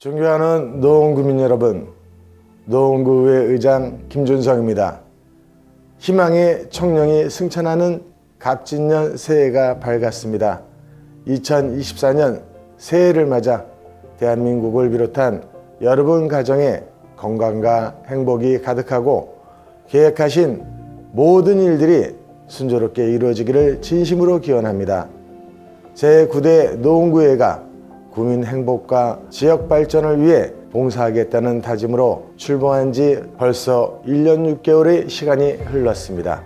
존경하는 노원구민 여러분, 노원구의 의장 김준성입니다. 희망의 청룡이 승천하는 갑진년 새해가 밝았습니다. 2024년 새해를 맞아 대한민국을 비롯한 여러분 가정에 건강과 행복이 가득하고 계획하신 모든 일들이 순조롭게 이루어지기를 진심으로 기원합니다. 제9대 노원구회가 구민 행복과 지역 발전을 위해 봉사하겠다는 다짐으로 출범한 지 벌써 1년 6개월의 시간이 흘렀습니다.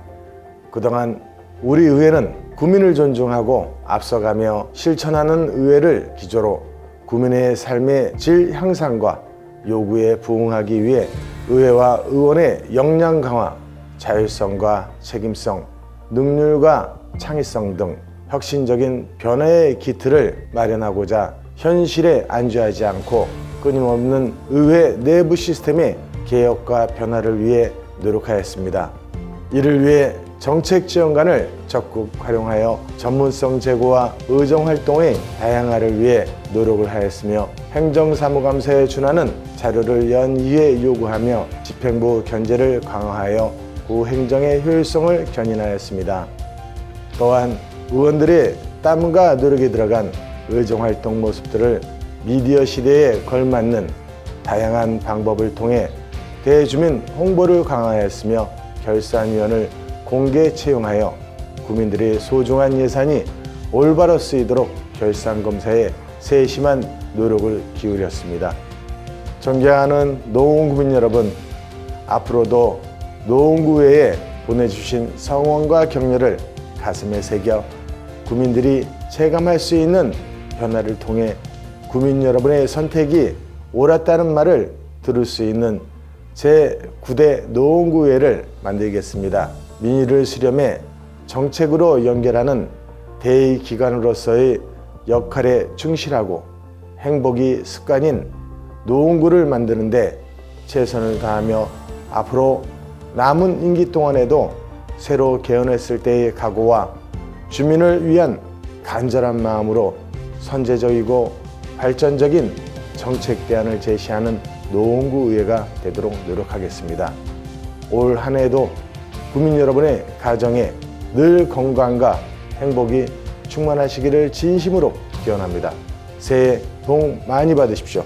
그동안 우리 의회는 구민을 존중하고 앞서가며 실천하는 의회를 기조로 구민의 삶의 질 향상과 요구에 부응하기 위해 의회와 의원의 역량 강화, 자율성과 책임성, 능률과 창의성 등 혁신적인 변화의 기틀을 마련하고자 현실에 안주하지 않고 끊임없는 의회 내부 시스템의 개혁과 변화를 위해 노력하였습니다. 이를 위해 정책 지원관을 적극 활용하여 전문성 제고와 의정 활동의 다양화를 위해 노력을 하였으며 행정사무감사에 준하는 자료를 연이에 요구하며 집행부 견제를 강화하여 구 행정의 효율성을 견인하였습니다. 또한 의원들의 땀과 노력이 들어간 의정활동 모습들을 미디어 시대에 걸맞는 다양한 방법을 통해 대주민 홍보를 강화하였으며 결산위원을 공개 채용하여 국민들의 소중한 예산이 올바로 쓰이도록 결산검사에 세심한 노력을 기울였습니다. 존경하는 노원구민 여러분, 앞으로도 노원구회에 보내주신 성원과 격려를 가슴에 새겨 구민들이 체감할 수 있는 변화를 통해 구민 여러분의 선택이 옳았다는 말을 들을 수 있는 제9대 노원구회를 만들겠습니다. 민의를 수렴해 정책으로 연결하는 대의 기관으로서의 역할에 충실하고 행복이 습관인 노원구를 만드는데 최선을 다하며 앞으로 남은 임기 동안에도 새로 개헌했을 때의 각오와 주민을 위한 간절한 마음으로 선제적이고 발전적인 정책 대안을 제시하는 노원구 의회가 되도록 노력하겠습니다. 올 한 해도 국민 여러분의 가정에 늘 건강과 행복이 충만하시기를 진심으로 기원합니다. 새해 복 많이 받으십시오.